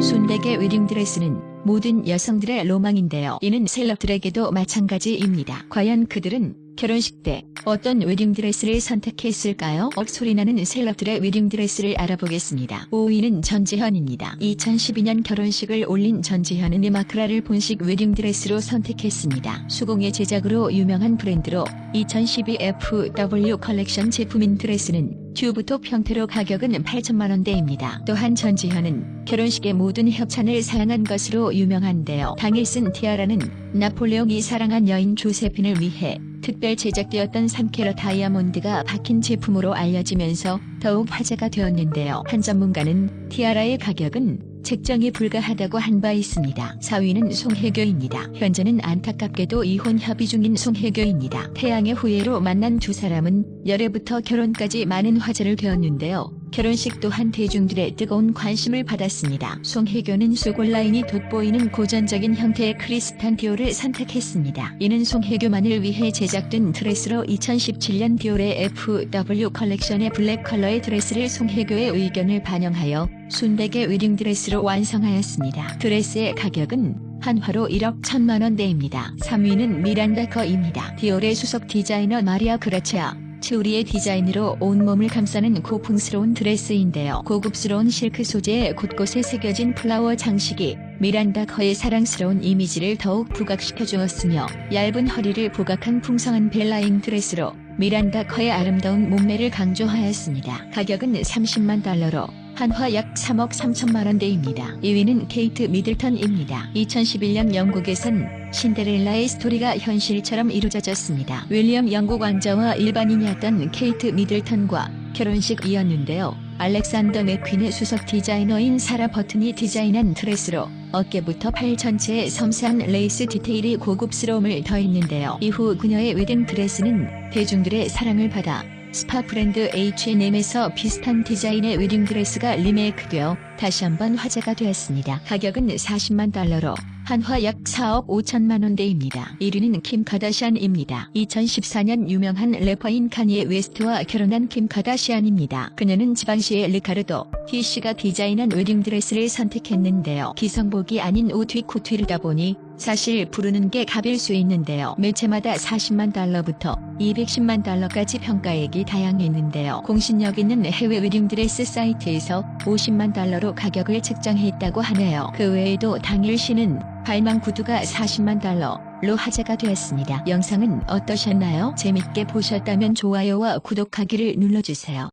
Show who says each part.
Speaker 1: 순백의 웨딩드레스는 모든 여성들의 로망인데요. 이는 셀럽들에게도 마찬가지입니다. 과연 그들은 결혼식 때 어떤 웨딩드레스를 선택했을까요? 억소리나는 셀럽들의 웨딩드레스를 알아보겠습니다. 5위는 전지현입니다. 2012년 결혼식을 올린 전지현은 이마크라를 본식 웨딩드레스로 선택했습니다. 수공예 제작으로 유명한 브랜드로 2012 FW 컬렉션 제품인 드레스는 튜브톱 형태로 가격은 8천만원대입니다. 또한 전지현은 결혼식의 모든 협찬을 사용한 것으로 유명한데요. 당일 쓴 티아라는 나폴레옹이 사랑한 여인 조세핀을 위해 특별 제작되었던 3캐럿 다이아몬드가 박힌 제품으로 알려지면서 더욱 화제가 되었는데요. 한 전문가는 티아라의 가격은 책정이 불가하다고 한 바 있습니다. 4위는 송혜교입니다. 현재는 안타깝게도 이혼 협의 중인 송혜교입니다. 태양의 후예로 만난 두 사람은 열애부터 결혼까지 많은 화제를 배웠는데요. 결혼식 또한 대중들의 뜨거운 관심을 받았습니다. 송혜교는 수골 라인이 돋보이는 고전적인 형태의 크리스탄 디올을 선택했습니다. 이는 송혜교만을 위해 제작된 드레스로 2017년 디올의 FW 컬렉션의 블랙 컬러의 드레스를 송혜교의 의견을 반영하여 순백의 웨딩 드레스로 완성하였습니다. 드레스의 가격은 한화로 1억 1천만 원대입니다. 3위는 미란다 커입니다. 디올의 수석 디자이너 마리아 그라치아 츠우리의 디자인으로 온몸을 감싸는 고풍스러운 드레스인데요. 고급스러운 실크 소재에 곳곳에 새겨진 플라워 장식이 미란다 커의 사랑스러운 이미지를 더욱 부각시켜 주었으며 얇은 허리를 부각한 풍성한 벨라인 드레스로 미란다 커의 아름다운 몸매를 강조하였습니다. 가격은 30만 달러로 한화 약 3억 3천만 원대입니다. 2위는 케이트 미들턴입니다. 2011년 영국에선 신데렐라의 스토리가 현실처럼 이루어졌습니다. 윌리엄 영국 왕자와 일반인이었던 케이트 미들턴과 결혼식이었는데요. 알렉산더 맥퀸의 수석 디자이너인 사라 버튼이 디자인한 드레스로 어깨부터 팔 전체에 섬세한 레이스 디테일이 고급스러움을 더했는데요. 이후 그녀의 웨딩 드레스는 대중들의 사랑을 받아 스파 브랜드 H&M에서 비슷한 디자인의 웨딩 드레스가 리메이크되어 다시 한번 화제가 되었습니다. 가격은 40만 달러로 한화 약 4억 5천만 원대입니다. 1위는 킴 카다시안입니다. 2014년 유명한 래퍼인 카니에 웨스트와 결혼한 킴 카다시안입니다. 그녀는 지방시의 르카르도 T씨가 디자인한 웨딩드레스를 선택했는데요. 기성복이 아닌 옷 뒷코트이다 보니 사실 부르는 게 갑일 수 있는데요. 매체마다 40만 달러부터 210만 달러까지 평가액이 다양했는데요. 공신력 있는 해외 웨딩드레스 사이트에서 50만 달러로 가격을 책정했다고 하네요. 그 외에도 당일 시는 발망 구두가 40만 달러로 화제가 되었습니다. 영상은 어떠셨나요? 재밌게 보셨다면 좋아요와 구독하기를 눌러주세요.